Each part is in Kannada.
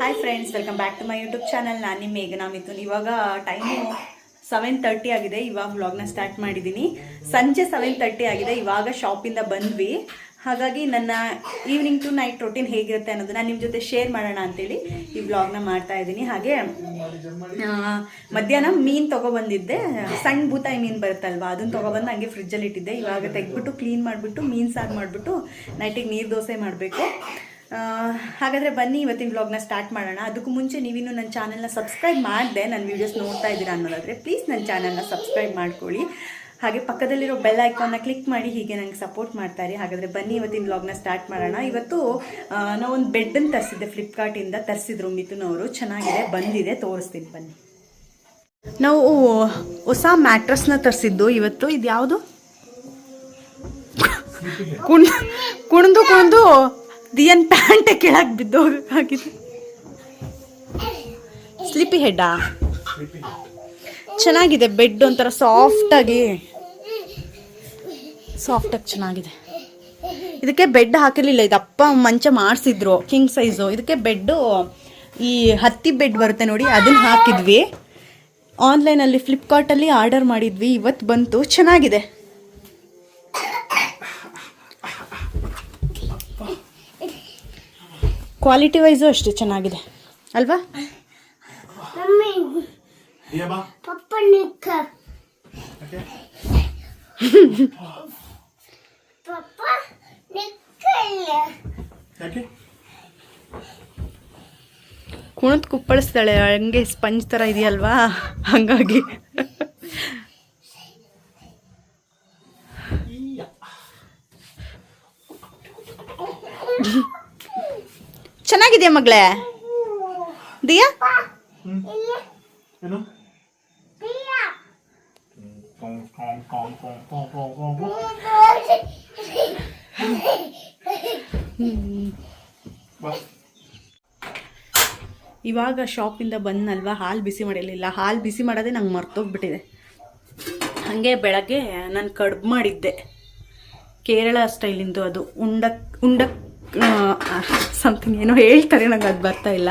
Hi friends welcome back to my YouTube channel ನಾನು ನಿಮ್ಮ ಮೇಘನಾ ಮಿಥುನ್. ಇವಾಗ ಟೈಮು ಸೆವೆನ್ ತರ್ಟಿ ಆಗಿದೆ. ಇವಾಗ ವ್ಲಾಗ್ನ ಸ್ಟಾರ್ಟ್ ಮಾಡಿದ್ದೀನಿ ಸಂಜೆ ಸೆವೆನ್ ತರ್ಟಿ ಆಗಿದೆ. ಇವಾಗ ಶಾಪಿಂದ ಬಂದ್ವಿ. ಹಾಗಾಗಿ ನನ್ನ ಈವ್ನಿಂಗ್ ಟು ನೈಟ್ ರೊಟೀನ್ ಹೇಗಿರುತ್ತೆ ಅನ್ನೋದನ್ನ ನಿಮ್ಮ ಜೊತೆ ಶೇರ್ ಮಾಡೋಣ ಅಂತೇಳಿ ಈ ವ್ಲಾಗ್ನ ಮಾಡ್ತಾ ಇದ್ದೀನಿ ಹಾಗೆ ಮಧ್ಯಾಹ್ನ ಮೀನು ತೊಗೊಬಂದಿದ್ದೆ. ಸಣ್ಣ ಬೂತಾಯಿ ಮೀನು ಬರುತ್ತಲ್ವ ಅದನ್ನು ತೊಗೊಬಂದು ಹಂಗೆ ಫ್ರಿಜ್ಜಲ್ಲಿ ಇಟ್ಟಿದ್ದೆ. ಇವಾಗ ತೆಗೆದ್ಬಿಟ್ಟು ಕ್ಲೀನ್ ಮಾಡಿಬಿಟ್ಟು, ಮೀನು ಸಾರು ಮಾಡಿಬಿಟ್ಟು ನೈಟಿಗೆ ನೀರು ದೋಸೆ ಮಾಡಬೇಕು. ಹಾಗಾದರೆ ಬನ್ನಿ ಇವತ್ತಿನ ವ್ಲಾಗ್ನ ಸ್ಟಾರ್ಟ್ ಮಾಡೋಣ. ಅದಕ್ಕೂ ಮುಂಚೆ ನೀವಿನ್ನೂ ನನ್ನ ಚಾನಲ್ನ ಸಬ್ಸ್ಕ್ರೈಬ್ ಮಾಡಿದೆ ನನ್ನ ವೀಡಿಯೋಸ್ ನೋಡ್ತಾ ಇದ್ದೀರಾ ಅನ್ನೋದಾದರೆ ಪ್ಲೀಸ್ ನನ್ನ ಚಾನಲ್ನ ಸಬ್ಸ್ಕ್ರೈಬ್ ಮಾಡ್ಕೊಳ್ಳಿ. ಹಾಗೆ ಪಕ್ಕದಲ್ಲಿರೋ ಬೆಲ್ ಐಕಾನ್ನ ಕ್ಲಿಕ್ ಮಾಡಿ ಹೀಗೆ ನನಗೆ ಸಪೋರ್ಟ್ ಮಾಡ್ತಾರೆ. ಹಾಗಾದರೆ ಬನ್ನಿ ಇವತ್ತಿನ ವ್ಲಾಗ್ನ ಸ್ಟಾರ್ಟ್ ಮಾಡೋಣ. ಇವತ್ತು ನಾವೊಂದು ಬೆಡ್ಡನ್ನು ತರಿಸಿದ್ದೆ ಫ್ಲಿಪ್ಕಾರ್ಟಿಂದ ತರಿಸಿದ್ರು ಮಿಥುನ್ ಅವರು ಚೆನ್ನಾಗಿದೆ, ಬಂದಿದೆ, ತೋರಿಸ್ತೀನಿ ಬನ್ನಿ. ನಾವು ಹೊಸ ಮ್ಯಾಟ್ರಸ್ನ ತರಿಸಿದ್ದು ಇವತ್ತು. ಇದು ಯಾವುದು ಕುಣ್, ಕುಣಿದು ಕುಣಿದು ದಿಯನ್ ಪ್ಯಾಂಟೆ ಕೆಳಗೆ ಬಿದ್ದೋಗಾಗಿದೆ ಸ್ಲಿಪಿ ಹೆಡ್ಡಾ ಚೆನ್ನಾಗಿದೆ ಬೆಡ್ ಒಂಥರ ಸಾಫ್ಟಾಗಿ ಸಾಫ್ಟಾಗಿ ಚೆನ್ನಾಗಿದೆ. ಇದಕ್ಕೆ ಬೆಡ್ ಹಾಕಿರಲಿಲ್ಲ, ಇದು ಅಪ್ಪ ಮಂಚ ಮಾಡಿಸಿದ್ರು ಕಿಂಗ್ ಸೈಜು ಇದಕ್ಕೆ ಬೆಡ್ಡು, ಈ ಹತ್ತಿ ಬೆಡ್ ಬರುತ್ತೆ ನೋಡಿ ಅದನ್ನ ಹಾಕಿದ್ವಿ. ಆನ್ಲೈನಲ್ಲಿ ಫ್ಲಿಪ್ಕಾರ್ಟಲ್ಲಿ ಆರ್ಡರ್ ಮಾಡಿದ್ವಿ ಇವತ್ತು ಬಂತು, ಚೆನ್ನಾಗಿದೆ. ಕ್ವಾಲಿಟಿ ವೈಸು ಅಷ್ಟೇ ಚೆನ್ನಾಗಿದೆ. ಅಲ್ವಾ? ಕುಣತ್ ಕುಪ್ಪಳಿಸ್ತಾಳೆ ಹಂಗೆ ಸ್ಪಂಜ್ ಥರ ಇದೆಯಲ್ವಾ? ಹಂಗಾಗಿ. ಚೆನ್ನಾಗಿದೆಯಾ ಮಗಳೇ? ದಿಯಾ ಇವಾಗ ಶಾಪಿಂದ ಬಂದಲ್ವಾ ಹಾಲು ಬಿಸಿ ಮಾಡಿರಲಿಲ್ಲ. ಹಾಲು ಬಿಸಿ ಮಾಡೋದೇ ನಂಗೆ ಮರ್ತೋಗ್ಬಿಟ್ಟಿದೆ. ಹಾಗೆ ಬೆಳಗ್ಗೆ ನಾನು ಕಡ್ಬು ಮಾಡಿದ್ದೆ. ಕೇರಳ ಸ್ಟೈಲಿಂದು ಅದು. ಉಂಡಕ್ ಉಂಡಕ್ ಸಮಥಿಂಗ್ ಏನೋ ಹೇಳ್ತಾರೆ, ನಂಗೆ ಅದು ಬರ್ತಾ ಇಲ್ಲ.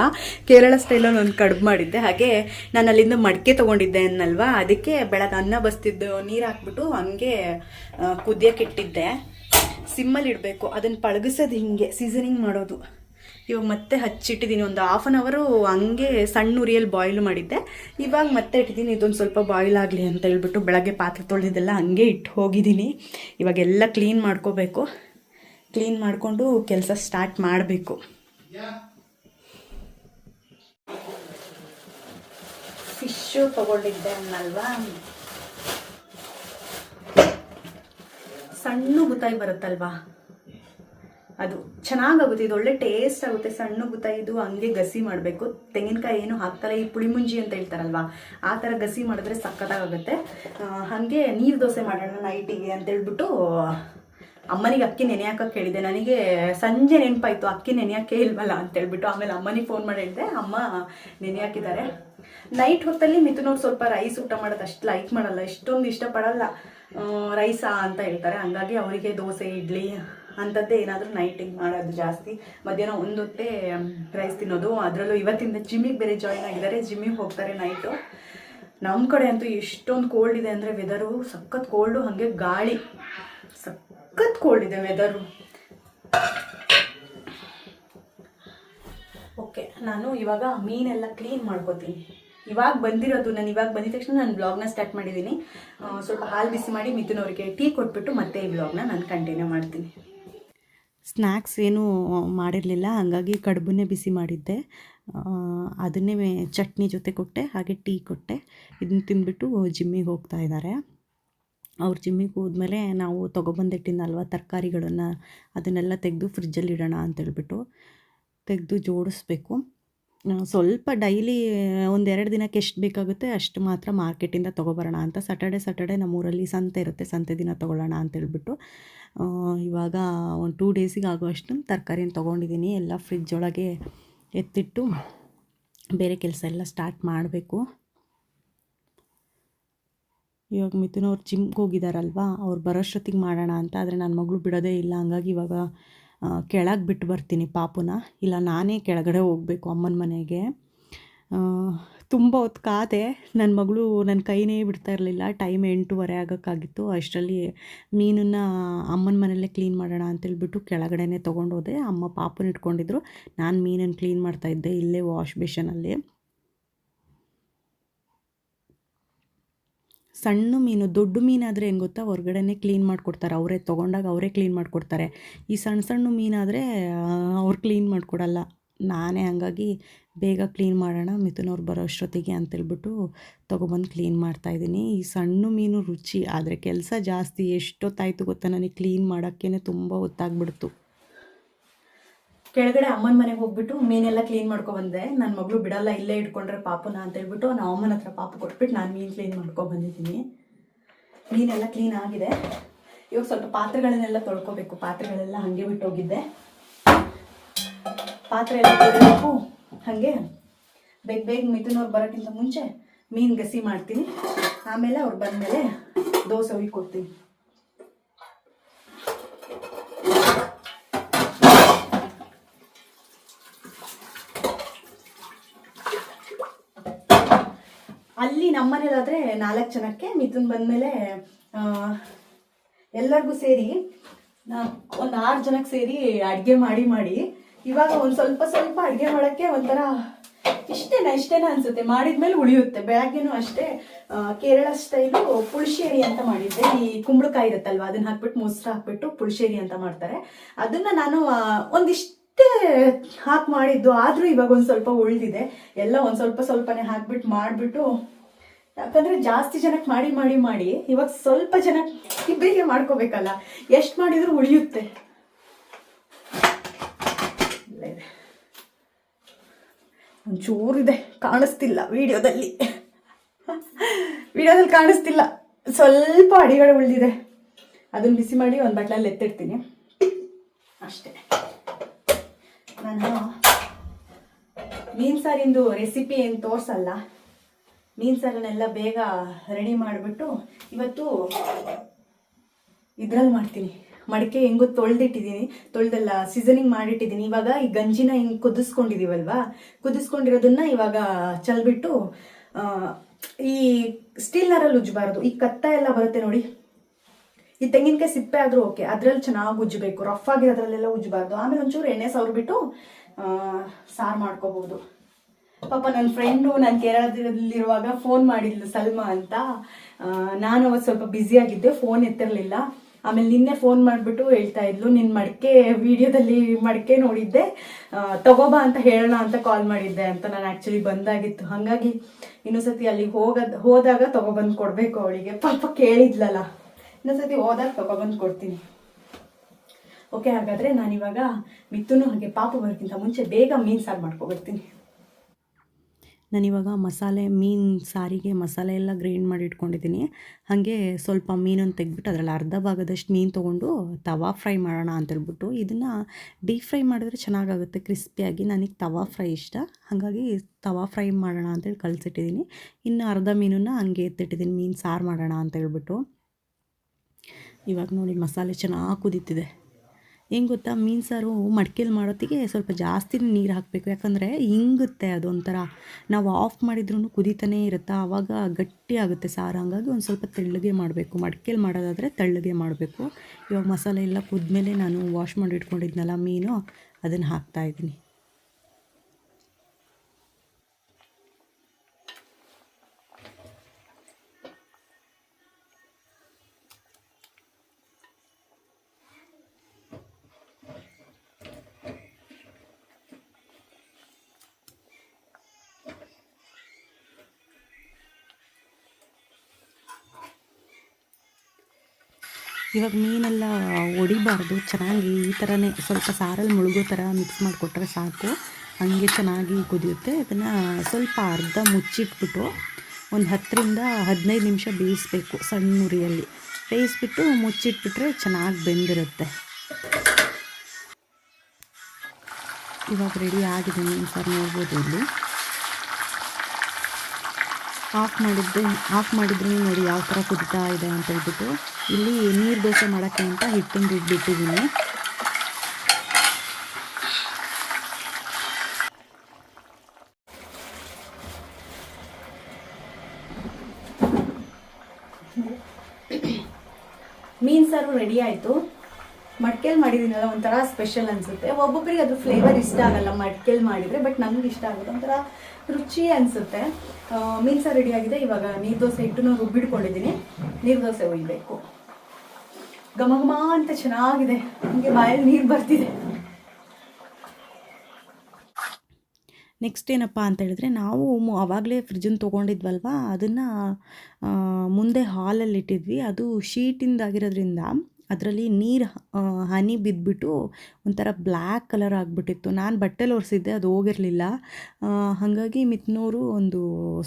ಕೇರಳ ಸ್ಟೈಲಲ್ಲಿ ಒಂದು ಕಡುಬು ಮಾಡಿದ್ದೆ. ಹಾಗೆ ನಾನು ಅಲ್ಲಿಂದ ಮಡಿಕೆ ತೊಗೊಂಡಿದ್ದೆ ಅನ್ನಲ್ವಾ? ಅದಕ್ಕೆ ಬೆಳಗ್ಗೆ ಅನ್ನ ಬಸ್ತಿದ್ದು ನೀರು ಹಾಕ್ಬಿಟ್ಟು ಹಂಗೆ ಕುದಿಯೋಕೆ ಇಟ್ಟಿದ್ದೆ. ಸಿಮ್ಮಲ್ಲಿ ಇಡಬೇಕು. ಅದನ್ನು ಪಳಗಿಸೋದು ಹಿಂಗೆ ಸೀಸನಿಂಗ್ ಮಾಡೋದು. ಇವಾಗ ಮತ್ತೆ ಹಚ್ಚಿಟ್ಟಿದ್ದೀನಿ ಒಂದು ಹಾಫ್ ಆನ್ ಅವರು ಹಂಗೆ ಸಣ್ಣ ಉರಿಯಲ್ಲಿ ಬಾಯ್ಲ್ ಮಾಡಿದ್ದೆ. ಇವಾಗ ಮತ್ತೆ ಇಟ್ಟಿದ್ದೀನಿ ಇದೊಂದು ಸ್ವಲ್ಪ ಬಾಯ್ಲ್ ಆಗಲಿ ಅಂತ ಹೇಳ್ಬಿಟ್ಟು ಬೆಳಗ್ಗೆ ಪಾತ್ರೆ ತೊಳೆದಿದ್ದೆಲ್ಲ ಹಂಗೆ ಇಟ್ಟು ಹೋಗಿದ್ದೀನಿ ಇವಾಗೆಲ್ಲ ಕ್ಲೀನ್ ಮಾಡ್ಕೋಬೇಕು. ಕ್ಲೀನ್ ಮಾಡಿಕೊಂಡು ಕೆಲಸ ಸ್ಟಾರ್ಟ್ ಮಾಡಬೇಕು. ಫಿಶ್ಶು ತಗೊಂಡಿದ್ದೆ ಅನ್ನಲ್ವಾ ಸಣ್ಣ ಬುತಾಯಿ ಬರುತ್ತಲ್ವಾ? ಅದು ಚೆನ್ನಾಗಾಗುತ್ತೆ, ಇದು ಒಳ್ಳೆ ಟೇಸ್ಟ್ ಆಗುತ್ತೆ. ಸಣ್ಣ ಬುತ್ತಾಯಿ ಇದು ಹಂಗೆ ಗಸಿ ಮಾಡಬೇಕು. ತೆಂಗಿನಕಾಯಿ ಏನು ಹಾಕ್ತಾರೆ ಈ ಪುಳಿಮುಂಜಿ ಅಂತ ಹೇಳ್ತಾರಲ್ವಾ, ಆ ಥರ ಗಸಿ ಮಾಡಿದ್ರೆ ಸಕ್ಕತ್ತಾಗುತ್ತೆ ಹಾಗೆ ನೀರು ದೋಸೆ ಮಾಡೋಣ ನೈಟಿಗೆ ಅಂತ ಹೇಳ್ಬಿಟ್ಟು ಅಮ್ಮನಿಗೆ ಅಕ್ಕಿ ನೆನೆಯಾಕ ಕೇಳಿದೆ ನನಗೆ ಸಂಜೆ ನೆನಪಾಯ್ತು, ಅಕ್ಕಿ ನೆನೆಯಕ್ಕೆ ಇಲ್ವಲ್ಲ ಅಂತ ಹೇಳ್ಬಿಟ್ಟು ಆಮೇಲೆ ಅಮ್ಮನಿಗೆ ಫೋನ್ ಮಾಡಿ ಹೇಳಿದೆ. ಅಮ್ಮ ನೆನೆಯಾಕಿದ್ದಾರೆ. ನೈಟ್ ಹೊತ್ತಲ್ಲಿ ಮಿಥುನವ್ರು ಸ್ವಲ್ಪ ರೈಸ್ ಊಟ ಮಾಡೋದು ಅಷ್ಟು ಲೈಕ್ ಮಾಡಲ್ಲ, ಇಷ್ಟೊಂದು ಇಷ್ಟಪಡಲ್ಲ. ರೈಸಾ ಅಂತ ಹೇಳ್ತಾರೆ. ಹಂಗಾಗಿ ಅವರಿಗೆ ದೋಸೆ, ಇಡ್ಲಿ ಅಂಥದ್ದೇ ಏನಾದರೂ ನೈಟಿಗೆ ಮಾಡೋದು ಜಾಸ್ತಿ. ಮಧ್ಯಾಹ್ನ ಒಂದು ಹೊತ್ತೇ ರೈಸ್ ತಿನ್ನೋದು. ಅದರಲ್ಲೂ ಇವತ್ತಿಂದ ಜಿಮ್ಮಿಗೆ ಬೇರೆ ಜಾಯಿನ್ ಆಗಿದ್ದಾರೆ. ಜಿಮ್ಮಿಗೆ ಹೋಗ್ತಾರೆ ನೈಟು ನಮ್ಮ ಕಡೆ ಅಂತೂ ಎಷ್ಟೊಂದು ಕೋಲ್ಡ್ ಇದೆ ಅಂದರೆ ವೆದರು ಸಖತ್ ಕೋಲ್ಡು ಹಾಗೆ ಗಾಳಿ. ಇದೆ ವೆದರು ಓಕೆ ನಾನು ಇವಾಗ ಮೀನೆಲ್ಲ ಕ್ಲೀನ್ ಮಾಡ್ಕೋತೀನಿ. ಇವಾಗ ಬಂದಿರೋದು ನಾನು ಇವಾಗ ಬಂದಿದ ತಕ್ಷಣ ನಾನು ಬ್ಲಾಗ್ನ ಸ್ಟಾರ್ಟ್ ಮಾಡಿದ್ದೀನಿ ಸ್ವಲ್ಪ ಹಾಲು ಬಿಸಿ ಮಾಡಿ ಮಿಥುನವ್ರಿಗೆ ಟೀ ಕೊಟ್ಬಿಟ್ಟು ಮತ್ತೆ ಈ ಬ್ಲಾಗ್ನ ನಾನು ಕಂಟಿನ್ಯೂ ಮಾಡ್ತೀನಿ. ಸ್ನ್ಯಾಕ್ಸ್ ಏನೂ ಮಾಡಿರಲಿಲ್ಲ, ಹಾಗಾಗಿ ಕಡುಬನ್ನೇ ಬಿಸಿ ಮಾಡಿದ್ದೆ. ಅದನ್ನೇ ಚಟ್ನಿ ಜೊತೆ ಕೊಟ್ಟೆ, ಹಾಗೆ ಟೀ ಕೊಟ್ಟೆ. ಇದನ್ನ ತಿಂದ್ಬಿಟ್ಟು ಜಿಮ್ಮಿಗೆ ಹೋಗ್ತಾ ಇದ್ದಾರೆ. ಅವ್ರು ಜಿಮ್ಮಿಗೆ ಹೋದ್ಮೇಲೆ ನಾವು ತೊಗೊಬಂದಿಟ್ಟಿನಲ್ವ ತರಕಾರಿಗಳನ್ನು ಅದನ್ನೆಲ್ಲ ತೆಗೆದು ಫ್ರಿಜ್ಜಲ್ಲಿ ಇಡೋಣ ಅಂತೇಳ್ಬಿಟ್ಟು ತೆಗೆದು ಜೋಡಿಸ್ಬೇಕು. ಸ್ವಲ್ಪ ಡೈಲಿ ಒಂದೆರಡು ದಿನಕ್ಕೆ ಎಷ್ಟು ಬೇಕಾಗುತ್ತೆ ಅಷ್ಟು ಮಾತ್ರ ಮಾರ್ಕೆಟಿಂದ ತೊಗೊಬರೋಣ ಅಂತ. ಸಟರ್ಡೆ ಸಟರ್ಡೆ ನಮ್ಮೂರಲ್ಲಿ ಸಂತೆ ಇರುತ್ತೆ, ಸಂತೆ ದಿನ ತೊಗೊಳ್ಳೋಣ ಅಂತೇಳ್ಬಿಟ್ಟು. ಇವಾಗ ಒಂದು ಟೂ ಡೇಸಿಗೆ ಆಗುವಷ್ಟು ತರಕಾರಿನ ತೊಗೊಂಡಿದ್ದೀನಿ. ಎಲ್ಲ ಫ್ರಿಜ್ ಒಳಗೆ ಎತ್ತಿಟ್ಟು ಬೇರೆ ಕೆಲಸ ಎಲ್ಲ ಸ್ಟಾರ್ಟ್ ಮಾಡಬೇಕು. ಇವಾಗ ಮಿಥುನ್ ಅವ್ರು ಜಿಮ್ಗೆ ಹೋಗಿದ್ದಾರಲ್ವಾ ಅವ್ರು ಬರೋಷ್ಟೊತ್ತಿಗೆ ಮಾಡೋಣ ಅಂತ, ಆದರೆ ನನ್ನ ಮಗಳು ಬಿಡೋದೇ ಇಲ್ಲ, ಹಂಗಾಗಿ ಇವಾಗ ಕೆಳಗೆ ಬಿಟ್ಟು ಬರ್ತೀನಿ ಪಾಪುನ. ಇಲ್ಲ, ನಾನೇ ಕೆಳಗಡೆ ಹೋಗಬೇಕು ಅಮ್ಮನ ಮನೆಗೆ. ತುಂಬ ಹೊತ್ತು ಕಾದೆ ನನ್ನ ಮಗಳು ನನ್ನ ಕೈನೇ ಬಿಡ್ತಾ ಇರಲಿಲ್ಲ, ಟೈಮ್ ಎಂಟೂವರೆ ಆಗೋಕ್ಕಾಗಿತ್ತು, ಅಷ್ಟರಲ್ಲಿ ಮೀನನ್ನು ಅಮ್ಮನ ಮನೆಯಲ್ಲೇ ಕ್ಲೀನ್ ಮಾಡೋಣ ಅಂತೇಳ್ಬಿಟ್ಟು ಕೆಳಗಡೆನೇ ತೊಗೊಂಡೋದೆ, ಅಮ್ಮ ಪಾಪನ ಇಟ್ಕೊಂಡಿದ್ರು, ನಾನು ಮೀನನ್ನು ಕ್ಲೀನ್ ಮಾಡ್ತಾಯಿದ್ದೆ ಇಲ್ಲೇ ವಾಶ್ ಬೇಷನಲ್ಲಿ. ಸಣ್ಣ ಮೀನು, ದೊಡ್ಡ ಮೀನಾದರೆ ಏನು ಗೊತ್ತಾ? ಹೊರ್ಗಡೆನೇ ಕ್ಲೀನ್ ಮಾಡಿಕೊಡ್ತಾರೆ. ಅವರೇ ತೊಗೊಂಡಾಗ ಅವರೇ ಕ್ಲೀನ್ ಮಾಡಿಕೊಡ್ತಾರೆ. ಈ ಸಣ್ಣ ಸಣ್ಣ ಮೀನಾದರೆ ಅವ್ರು ಕ್ಲೀನ್ ಮಾಡಿಕೊಡಲ್ಲ. ನಾನೇ ಹಂಗಾಗಿ ಬೇಗ ಕ್ಲೀನ್ ಮಾಡೋಣ ಮಿಥುನ್ ಅವ್ರು ಬರೋ ಅಷ್ಟೊತ್ತಿಗೆ ಅಂತೇಳ್ಬಿಟ್ಟು ತೊಗೊಬಂದು ಕ್ಲೀನ್ ಮಾಡ್ತಾಯಿದ್ದೀನಿ ಈ ಸಣ್ಣ ಮೀನು ರುಚಿ, ಆದರೆ ಕೆಲಸ ಜಾಸ್ತಿ ಎಷ್ಟೊತ್ತಾಯಿತು ಗೊತ್ತಾ ನನಗೆ ಕ್ಲೀನ್ ಮಾಡೋಕ್ಕೇ ತುಂಬ ಹೊತ್ತಾಗ್ಬಿಡ್ತು. ಕೆಳಗಡೆ ಅಮ್ಮನ ಮನೆಗೆ ಹೋಗ್ಬಿಟ್ಟು ಮೀನೆಲ್ಲ ಕ್ಲೀನ್ ಮಾಡ್ಕೊಬಂದೆ ನನ್ನ ಮಗಳು ಬಿಡಲ್ಲ, ಇಲ್ಲೇ ಇಟ್ಕೊಂಡ್ರೆ ಪಾಪನ ಅಂತ ಹೇಳ್ಬಿಟ್ಟು ನಾವು ಅಮ್ಮನ ಹತ್ರ ಪಾಪ ಕೊಟ್ಬಿಟ್ಟು ನಾನು ಮೀನು ಕ್ಲೀನ್ ಮಾಡ್ಕೊಬಂದಿದ್ದೀನಿ ಮೀನೆಲ್ಲ ಕ್ಲೀನ್ ಆಗಿದೆ. ಇವಾಗ ಸ್ವಲ್ಪ ಪಾತ್ರೆಗಳನ್ನೆಲ್ಲ ತೊಳ್ಕೊಬೇಕು. ಪಾತ್ರೆಗಳೆಲ್ಲ ಹಾಗೆ ಬಿಟ್ಟು ಹೋಗಿದ್ದೆ ಪಾತ್ರೆ ಎಲ್ಲ ತೊಳಿಬೇಕು. ಹಾಗೆ ಬೇಗ ಬೇಗ ಮಿಥುನವ್ರು ಬರೋಕ್ಕಿಂತ ಮುಂಚೆ ಮೀನು ಗಸಿ ಮಾಡ್ತೀನಿ. ಆಮೇಲೆ ಅವ್ರು ಬಂದಮೇಲೆ ದೋಸೆ ಹುಯ್ ಅಲ್ಲಿ ನಮ್ಮನೇಲಾದರೆ ನಾಲ್ಕು ಜನಕ್ಕೆ, ಮಿಥುನ್ ಬಂದಮೇಲೆ ಎಲ್ಲರಿಗೂ ಸೇರಿ ಒಂದು ಆರು ಜನಕ್ಕೆ ಸೇರಿ ಅಡುಗೆ ಮಾಡಿ ಮಾಡಿ, ಇವಾಗ ಒಂದು ಸ್ವಲ್ಪ ಸ್ವಲ್ಪ ಅಡುಗೆ ಮಾಡೋಕ್ಕೆ ಒಂಥರ ಇಷ್ಟೇನ ಇಷ್ಟೇನ ಅನ್ಸುತ್ತೆ. ಮಾಡಿದ್ಮೇಲೆ ಉಳಿಯುತ್ತೆ. ಬೆಳಗ್ಗೆನೂ ಅಷ್ಟೇ ಕೇರಳ ಸ್ಟೈಲು ಪುಳಿಶೇರಿ ಅಂತ ಮಾಡಿದ್ದೆ. ಈ ಕುಂಬಳಕಾಯಿ ಇರುತ್ತಲ್ವ, ಅದನ್ನ ಹಾಕ್ಬಿಟ್ಟು ಮೊಸರು ಹಾಕ್ಬಿಟ್ಟು ಪುಳಿಶೇರಿ ಅಂತ ಮಾಡ್ತಾರೆ. ಅದನ್ನ ನಾನು ಒಂದಿಷ್ಟೇ ಹಾಕಿ ಮಾಡಿದ್ದು, ಆದರೂ ಇವಾಗ ಒಂದು ಸ್ವಲ್ಪ ಉಳಿದಿದೆ. ಎಲ್ಲ ಒಂದು ಸ್ವಲ್ಪ ಸ್ವಲ್ಪನೇ ಹಾಕ್ಬಿಟ್ಟು ಮಾಡಿಬಿಟ್ಟು ಯಾಕಂದ್ರೆ ಜಾಸ್ತಿ ಜನಕ್ಕೆ ಮಾಡಿ ಮಾಡಿ ಮಾಡಿ ಇವಾಗ ಸ್ವಲ್ಪ ಜನ ಇಬ್ಬರಿಗೆ ಮಾಡ್ಕೋಬೇಕಲ್ಲ, ಎಷ್ಟು ಮಾಡಿದ್ರು ಉಳಿಯುತ್ತೆ. ಒಂಚೂರಿದೆ ಕಾಣಿಸ್ತಿಲ್ಲ ವಿಡಿಯೋದಲ್ಲಿ. ವಿಡಿಯೋದಲ್ಲಿ ಕಾಣಿಸ್ತಿಲ್ಲ, ಸ್ವಲ್ಪ ಅಡಿಗಳು ಉಳಿದಿದೆ. ಅದನ್ನ ಬಿಸಿ ಮಾಡಿ ಒಂದು ಬಟ್ಲಲ್ಲಿ ಎತ್ತಿಡ್ತೀನಿ. ಅಷ್ಟೇ. ನಾನು ಮೀನು ಸಾರಿಂದು ರೆಸಿಪಿ ಏನು ತೋರಿಸಲ್ಲ ಮೀನು ಸಾರನ್ನೆಲ್ಲ ಬೇಗ ರೆಡಿ ಮಾಡಿಬಿಟ್ಟು ಇವತ್ತು ಇದ್ರಲ್ಲಿ ಮಾಡ್ತೀನಿ. ಮಡಿಕೆ ಹೆಂಗು ತೊಳೆದಿಟ್ಟಿದ್ದೀನಿ. ತೊಳೆದೆಲ್ಲ ಸೀಸನಿಂಗ್ ಮಾಡಿಟ್ಟಿದ್ದೀನಿ. ಇವಾಗ ಈ ಗಂಜಿನ ಹಿಂಗೆ ಕುದಿಸ್ಕೊಂಡಿದ್ದೀವಲ್ವಾ ಕುದಿಸ್ಕೊಂಡಿರೋದನ್ನ ಇವಾಗ ಚಲ್ಬಿಟ್ಟು ಈ ಸ್ಟೀಲ್ನರಲ್ಲಿ ಉಜ್ಜಬಾರ್ದು ಈ ಕತ್ತ ಎಲ್ಲ ಬರುತ್ತೆ ನೋಡಿ. ಈ ತೆಂಗಿನಕಾಯಿ ಸಿಪ್ಪೆ ಆದರೂ ಓಕೆ. ಅದರಲ್ಲಿ ಚೆನ್ನಾಗಿ ಉಜ್ಜಬೇಕು ರಫ್ ಆಗಿರೋದ್ರಲ್ಲೆಲ್ಲ ಉಜ್ಜಬಾರ್ದು ಆಮೇಲೆ ಒಂಚೂರು ಎಣ್ಣೆ ಸವರ್ಬಿಟ್ಟು ಸಾರು ಮಾಡ್ಕೋಬಹುದು ಪಾಪ ನನ್ನ ಫ್ರೆಂಡು ನಾನು ಕೇರಳದಲ್ಲಿರುವಾಗ ಫೋನ್ ಮಾಡಿದ್ಲು ಸಲ್ಮಾ ಅಂತ. ನಾನು ಅವತ್ತು ಸ್ವಲ್ಪ ಬ್ಯುಸಿಯಾಗಿದ್ದೆ ಫೋನ್ ಎತ್ತಿರಲಿಲ್ಲ. ಆಮೇಲೆ ನಿನ್ನೆ ಫೋನ್ ಮಾಡಿಬಿಟ್ಟು ಹೇಳ್ತಾ ಇದ್ಲು ನಿನ್ನ ಮಡಿಕೆ, ವಿಡಿಯೋದಲ್ಲಿ ಮಡಿಕೆ ನೋಡಿದ್ದೆ. ತಗೋಬಾ ಅಂತ ಹೇಳೋಣ ಅಂತ ಕಾಲ್ ಮಾಡಿದ್ದೆ ಅಂತ ನಾನು ಆ್ಯಕ್ಚುಲಿ ಬಂದಾಗಿತ್ತು. ಹಾಗಾಗಿ ಇನ್ನೊಂದ್ಸತಿ ಅಲ್ಲಿಗೆ ಹೋಗೋದ್, ಹೋದಾಗ ತಗೊಬಂದು ಕೊಡಬೇಕು ಅವಳಿಗೆ. ಪಾಪ ಕೇಳಿದ್ಲಲ್ಲ. ಇನ್ನೊಂದ್ಸತಿ ಹೋದಾಗ ತಗೊಬಂದು ಕೊಡ್ತೀನಿ. ಓಕೆ ಹಾಗಾದರೆ ನಾನಿವಾಗ ಮಿತ್ತುನು ಹಾಗೆ ಪಾಪ ಬರೋಕ್ಕಿಂತ ಮುಂಚೆ ಬೇಗ ಮೀನು ಸಾರು ಮಾಡ್ಕೊಬರ್ತೀನಿ. ನಾನಿವಾಗ ಮಸಾಲೆ, ಮೀನು ಸಾರಿಗೆ ಮಸಾಲೆ ಎಲ್ಲ ಗ್ರೈಂಡ್ ಮಾಡಿ ಇಟ್ಕೊಂಡಿದ್ದೀನಿ. ಹಾಗೆ ಸ್ವಲ್ಪ ಮೀನನ್ನು ತೆಗೆದ್ಬಿಟ್ಟು ಅದರಲ್ಲಿ ಅರ್ಧ ಭಾಗದಷ್ಟು ಮೀನು ತೊಗೊಂಡು ತವಾ ಫ್ರೈ ಮಾಡೋಣ ಅಂತೇಳ್ಬಿಟ್ಟು ಇದನ್ನು ಡೀಪ್ ಫ್ರೈ ಮಾಡಿದ್ರೆ ಚೆನ್ನಾಗಾಗುತ್ತೆ, ಕ್ರಿಸ್ಪಿಯಾಗಿ. ನನಗೆ ತವಾ ಫ್ರೈ ಇಷ್ಟ. ಹಾಗಾಗಿ ತವಾ ಫ್ರೈ ಮಾಡೋಣ ಅಂತೇಳಿ ಕಲಿಸಿಟ್ಟಿದ್ದೀನಿ. ಇನ್ನು ಅರ್ಧ ಮೀನನ್ನು ಹಂಗೆ ಎತ್ತಿಟ್ಟಿದ್ದೀನಿ. ಮೀನು ಸಾರು ಮಾಡೋಣ ಅಂತೇಳ್ಬಿಟ್ಟು ಇವಾಗ ನೋಡಿ ಮಸಾಲೆ ಚೆನ್ನಾಗಿ ಕುದೀತಿದೆ. ಹೆಂಗೆ ಗೊತ್ತಾ, ಮೀನು ಸಾರು ಮಡ್ಕೆಲಿ ಮಾಡೋತ್ತಿಗೆ ಸ್ವಲ್ಪ ಜಾಸ್ತಿ ನೀರು ಹಾಕಬೇಕು. ಯಾಕಂದರೆ ಹಿಂಗುತ್ತೆ ಅದೊಂಥರ. ನಾವು ಆಫ್ ಮಾಡಿದ್ರೂ ಕುದಿತಾನೇ ಇರುತ್ತೆ? ಆವಾಗ ಗಟ್ಟಿ ಆಗುತ್ತೆ ಸಾರು. ಹಂಗಾಗಿ ಒಂದು ಸ್ವಲ್ಪ ತೆಳ್ಳಗೆ ಮಾಡಬೇಕು. ಮಡ್ಕೆಲಿ ಮಾಡೋದಾದರೆ ತೆಳ್ಳಗೆ ಮಾಡಬೇಕು. ಇವಾಗ ಮಸಾಲೆ ಎಲ್ಲ ಕುದ್ಮೇಲೆ ನಾನು ವಾಶ್ ಮಾಡಿ ಇಟ್ಕೊಂಡಿದ್ನಲ್ಲ ಮೀನು, ಅದನ್ನು ಹಾಕ್ತಾಯಿದ್ದೀನಿ ಇವಾಗ ಮೀನೆಲ್ಲ ಒಡಿಬಾರ್ದು, ಚೆನ್ನಾಗಿ ಈ ಥರನೇ ಸ್ವಲ್ಪ ಸಾರಲ್ಲಿ ಮುಳುಗೋ ಥರ ಮಿಕ್ಸ್ ಮಾಡಿಕೊಟ್ರೆ ಸಾಕು. ಹಂಗೆ ಚೆನ್ನಾಗಿ ಕುದಿಯುತ್ತೆ. ಅದನ್ನು ಸ್ವಲ್ಪ ಅರ್ಧ ಮುಚ್ಚಿಟ್ಬಿಟ್ಟು ಒಂದು ಹತ್ತರಿಂದ ಹದಿನೈದು ನಿಮಿಷ ಬೇಯಿಸ್ಬೇಕು ಸಣ್ಣ ಉರಿಯಲ್ಲಿ. ಬೇಯಿಸ್ಬಿಟ್ಟು ಮುಚ್ಚಿಟ್ಬಿಟ್ರೆ ಚೆನ್ನಾಗಿ ಬೆಂದಿರುತ್ತೆ. ಇವಾಗ ರೆಡಿ ಆಗಿದೆ ಮೀನು ಸಾರು ನೋಡ್ಬೋದು ಇಲ್ಲಿ. ಆಫ್ ಮಾಡಿದ್ದು ಆಫ್ ಮಾಡಿದ್ರೂ ನೋಡಿ ಯಾವ ಥರ ಕುದಿತಾ ಇದೆ ಅಂತ ಹೇಳ್ಬಿಟ್ಟು ಇಲ್ಲಿ ನೀರು ದೋಸೆ ಮಾಡೋಕ್ಕೆ ಅಂತ ಹಿಟ್ಟಿಂದ ಇಟ್ಬಿಟ್ಟಿದ್ದೀನಿ. ಮೀನು ಸಾರು ರೆಡಿ ಆಯಿತು. ಮಡ್ಕೆಲ್ ಮಾಡಿದ್ದೀನಲ್ಲ ಒಂಥರ ಸ್ಪೆಷಲ್ ಅನ್ಸುತ್ತೆ. ಒಬ್ಬೊಬ್ಬರಿಗೆ ಅದು ಫ್ಲೇವರ್ ಇಷ್ಟ ಆಗಲ್ಲ ಮಡ್ಕೆಲ್ ಮಾಡಿದರೆ ಬಟ್ ನಮ್ಗೆ ಇಷ್ಟ ಆಗುತ್ತೆ ಒಂಥರ ರುಚಿ ಅನಿಸುತ್ತೆ. ಮೀನ್ಸ ಆಗಿದೆ. ಇವಾಗ ನೀರು ದೋಸೆ ಹಿಟ್ಟನ್ನು ರುಬ್ಬಿಟ್ಕೊಂಡಿದ್ದೀನಿ ನೀರು ದೋಸೆ ಒಯ್ಯಬೇಕು ಘಮ ಘಮ ಅಂತ ಚೆನ್ನಾಗಿದೆ. ನನಗೆ ಬಾಯಲ್ಲಿ ನೀರು ಬರ್ತಿದೆ. ನೆಕ್ಸ್ಟ್ ಏನಪ್ಪ ಅಂತ ಹೇಳಿದ್ರೆ, ನಾವು ಆವಾಗಲೇ ಫ್ರಿಜ್ಜನ್ನು ತೊಗೊಂಡಿದ್ವಲ್ವ? ಅದನ್ನು ಮುಂದೆ ಹಾಲಲ್ಲಿ ಇಟ್ಟಿದ್ವಿ. ಅದು ಶೀಟಿಂದಾಗಿರೋದ್ರಿಂದ ಅದರಲ್ಲಿ ನೀರು ಹನಿ ಬಿದ್ದುಬಿಟ್ಟು ಒಂಥರ ಬ್ಲ್ಯಾಕ್ ಕಲರ್ ಆಗಿಬಿಟ್ಟಿತ್ತು. ನಾನು ಬಟ್ಟೆಲಿ ಒರೆಸಿದ್ದೆ, ಅದು ಹೋಗಿರಲಿಲ್ಲ. ಹಾಗಾಗಿ ಮಿತ್ನೋರು ಒಂದು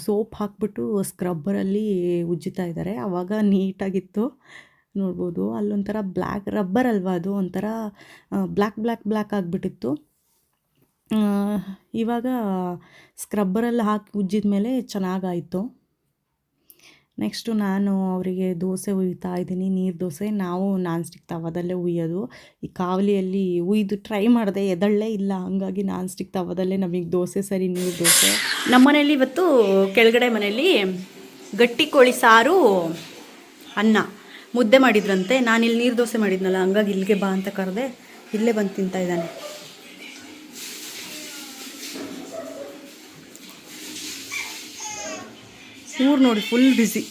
ಸೋಪ್ ಹಾಕ್ಬಿಟ್ಟು ಸ್ಕ್ರಬ್ಬರಲ್ಲಿ ಉಜ್ಜುತ್ತಾ ಇದ್ದಾರೆ ಆವಾಗ ನೀಟಾಗಿತ್ತು. ನೋಡ್ಬೋದು. ಅಲ್ಲೊಂಥರ ಬ್ಲ್ಯಾಕ್, ರಬ್ಬರ್ ಅಲ್ವಾ ಅದು? ಒಂಥರ ಬ್ಲ್ಯಾಕ್ ಬ್ಲ್ಯಾಕ್ ಬ್ಲ್ಯಾಕ್ ಆಗಿಬಿಟ್ಟಿತ್ತು. ಇವಾಗ ಸ್ಕ್ರಬ್ಬರಲ್ಲಿ ಹಾಕಿ ಉಜ್ಜಿದ ಮೇಲೆ ಚೆನ್ನಾಗಾಯಿತು. ನೆಕ್ಸ್ಟು ನಾನು ಅವರಿಗೆ ದೋಸೆ ಉಯ್ತಾ ಇದ್ದೀನಿ, ನೀರು ದೋಸೆ. ನಾವು ನಾನ್ ಸ್ಟಿಕ್ ತವದಲ್ಲೇ ಉಯ್ಯೋದು ಈ ಕಾವಲಿಯಲ್ಲಿ ಉಯ್ದು ಟ್ರೈ ಮಾಡಿದೆ ಎದಳ್ಳೇ ಇಲ್ಲ. ಹಂಗಾಗಿ ನಾನ್ ಸ್ಟಿಕ್ ತವದಲ್ಲೇ ನಮಗೆ ದೋಸೆ ಸರಿ, ನೀರು ದೋಸೆ. ನಮ್ಮ ಮನೇಲಿ ಇವತ್ತು ಕೆಳಗಡೆ ಮನೆಯಲ್ಲಿ ಗಟ್ಟಿ ಕೋಳಿ ಸಾರು, ಅನ್ನ ಮುದ್ದೆ ಮಾಡಿದ್ರಂತೆ. ನಾನು ಇಲ್ಲಿ ನೀರು ದೋಸೆ ಮಾಡಿದ್ನಲ್ಲ, ಹಂಗಾಗಿ ಇಲ್ಲಿಗೆ ಬಾ ಅಂತ ಕರೆದೆ, ಇಲ್ಲೇ ಬಂದು ತಿಂತಾ ಇದ್ದಾನೆ. ಊರು ನೋಡಿ ಫುಲ್ ಬ್ಯುಸಿ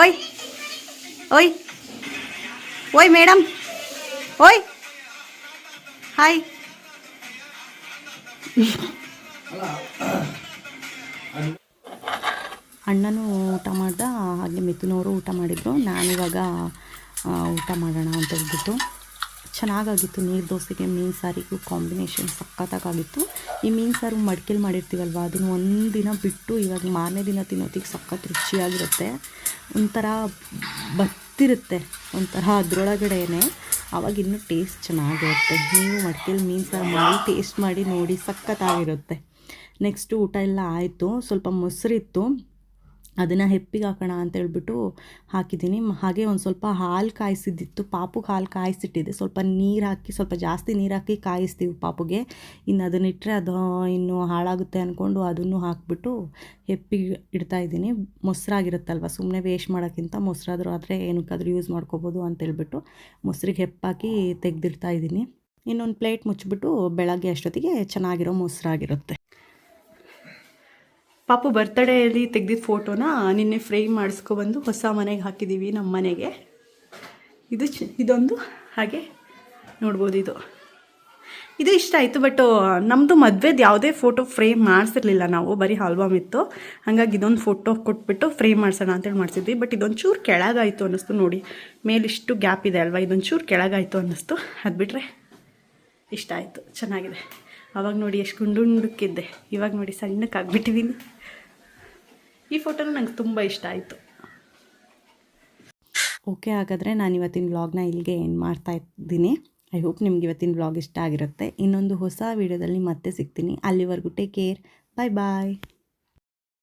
ಓಯ್ ಓಯ್ ಓಯ್ ಮೇಡಮ್ ಓಯ್, ಹಾಯ್. ಅಣ್ಣನೂ ಊಟ ಮಾಡ್ದ, ಹಾಗೆ ಮಿಥುನವರು ಊಟ ಮಾಡಿದ್ರು. ನಾನಿವಾಗ ಊಟ ಮಾಡೋಣ ಅಂತ ಹೇಳ್ಬಿಟ್ಟು. ಚೆನ್ನಾಗಾಗಿತ್ತು, ನೀರು ದೋಸೆಗೆ, ಮೀನು ಸಾರಿಗೂ ಕಾಂಬಿನೇಷನ್ ಸಖತ್ತಾಗಿತ್ತು ಈ ಮೀನು ಸಾರು ಮಡ್ಕೆಲಿ ಮಾಡಿರ್ತೀವಲ್ವ, ಅದನ್ನು ಒಂದು ದಿನ ಬಿಟ್ಟು ಇವಾಗ ಮಾರನೇ ದಿನ ತಿನ್ನೋತಿಗೆ ಸಖತ್ ರುಚಿಯಾಗಿರುತ್ತೆ. ಒಂಥರ ಬತ್ತಿರುತ್ತೆ ಒಂಥರ ಅದರೊಳಗಡೆನೆ. ಆವಾಗ ಇನ್ನೂ ಟೇಸ್ಟ್ ಚೆನ್ನಾಗಿರುತ್ತೆ. ನೀವು ಮಡ್ಕೆಲಿ ಮೀನು ಸಾರು ಮಾಡಿ ಟೇಸ್ಟ್ ಮಾಡಿ ನೋಡಿ ಸಖತ್ತಾಗಿರುತ್ತೆ. ನೆಕ್ಸ್ಟು ಊಟ ಎಲ್ಲ ಆಯಿತು, ಸ್ವಲ್ಪ ಮೊಸರಿತ್ತು. ಅದನ್ನು ಹೆಪ್ಪಿಗೆ ಹಾಕೋಣ ಅಂತ ಹೇಳ್ಬಿಟ್ಟು ಹಾಕಿದ್ದೀನಿ. ಹಾಗೆ ಒಂದು ಸ್ವಲ್ಪ ಹಾಲು ಕಾಯಿಸಿದ್ದಿತ್ತು. ಪಾಪುಗೆ ಹಾಲು ಕಾಯಿಸಿಟ್ಟಿದ್ದೆ ಸ್ವಲ್ಪ ನೀರು ಹಾಕಿ, ಸ್ವಲ್ಪ ಜಾಸ್ತಿ ನೀರು ಹಾಕಿ ಕಾಯಿಸ್ತೀವಿ ಪಾಪುಗೆ. ಇನ್ನು ಅದನ್ನಿಟ್ಟರೆ ಅದು ಇನ್ನು ಹಾಳಾಗುತ್ತೆ ಅಂದ್ಕೊಂಡು ಅದನ್ನು ಹಾಕಿಬಿಟ್ಟು ಹೆಪ್ಪಿಗೆ ಇಡ್ತಾ ಇದ್ದೀನಿ. ಮೊಸರಾಗಿರುತ್ತಲ್ವ? ಸುಮ್ಮನೆ ವೇಸ್ಟ್ ಮಾಡೋಕ್ಕಿಂತ ಮೊಸರಾದರೂ ಆದರೆ ಏನಕ್ಕಾದ್ರೂ ಯೂಸ್ ಮಾಡ್ಕೋಬೋದು ಅಂತೇಳ್ಬಿಟ್ಟು ಮೊಸರಿಗೆ ಹೆಪ್ಪಾಕಿ ತೆಗೆದಿಡ್ತಾ ಇದ್ದೀನಿ. ಇನ್ನೊಂದು ಪ್ಲೇಟ್ ಮುಚ್ಚಿಬಿಟ್ಟು ಬೆಳಗ್ಗೆ ಅಷ್ಟೊತ್ತಿಗೆ ಚೆನ್ನಾಗಿರೋ ಮೊಸರಾಗಿರುತ್ತೆ. ಪಾಪು ಬರ್ತಡೇಯಲ್ಲಿ ತೆಗೆದಿದ್ದ ಫೋಟೋನ ನಿನ್ನೆ ಫ್ರೇಮ್ ಮಾಡಿಸ್ಕೊಬಂದು ಹೊಸ ಮನೆಗೆ ಹಾಕಿದ್ದೀವಿ ನಮ್ಮ ಮನೆಗೆ. ಇದು ಇದೊಂದು, ಹಾಗೆ ನೋಡ್ಬೋದು ಇದು. ಇದು ಇಷ್ಟ ಆಯಿತು ಬಟ್ ನಮ್ಮದು ಮದುವೆದು ಯಾವುದೇ ಫೋಟೋ ಫ್ರೇಮ್ ಮಾಡಿಸಿರ್ಲಿಲ್ಲ ನಾವು, ಬರೀ ಆಲ್ಬಮ್ ಇತ್ತು. ಹಾಗಾಗಿ ಇದೊಂದು ಫೋಟೋ ಕೊಟ್ಬಿಟ್ಟು ಫ್ರೇಮ್ ಮಾಡಿಸೋಣ ಅಂತೇಳಿ ಮಾಡಿಸಿದ್ವಿ ಬಟ್ ಇದೊಂದು ಚೂರು ಕೆಳಗಾಯಿತು ಅನ್ನಿಸ್ತು ನೋಡಿ. ಮೇಲಿಷ್ಟು ಗ್ಯಾಪ್ ಇದೆ ಅಲ್ವಾ ಇದೊಂದು ಚೂರು ಕೆಳಗಾಯಿತು ಅನ್ನಿಸ್ತು. ಅದು ಬಿಟ್ಟರೆ ಇಷ್ಟ ಆಯಿತು, ಚೆನ್ನಾಗಿದೆ. ಆವಾಗ ನೋಡಿ ಎಷ್ಟು ಗುಂಡುಂಡಕ್ಕಿದ್ದೆ. ಇವಾಗ ನೋಡಿ ಸಣ್ಣಕ್ಕಾಗ್ಬಿಟ್ಟಿದ್ದೀನಿ ಈ ಫೋಟೋನು ನಂಗೆ ತುಂಬ ಇಷ್ಟ ಆಯಿತು. ಓಕೆ, ಹಾಗಾದರೆ ನಾನು ಇವತ್ತಿನ ವ್ಲಾಗ್ನ ಇಲ್ಲಿಗೆ ಎಂಡ್ ಮಾಡ್ತಾ ಇದ್ದೀನಿ. ಐ ಹೋಪ್ ನಿಮ್ಗೆ ಇವತ್ತಿನ ವ್ಲಾಗ್ ಇಷ್ಟ ಆಗಿರುತ್ತೆ. ಇನ್ನೊಂದು ಹೊಸ ವೀಡಿಯೋದಲ್ಲಿ ಮತ್ತೆ ಸಿಗ್ತೀನಿ. ಅಲ್ಲಿವರೆಗೂ ಟೇಕ್ ಕೇರ್ ಬಾಯ್ ಬಾಯ್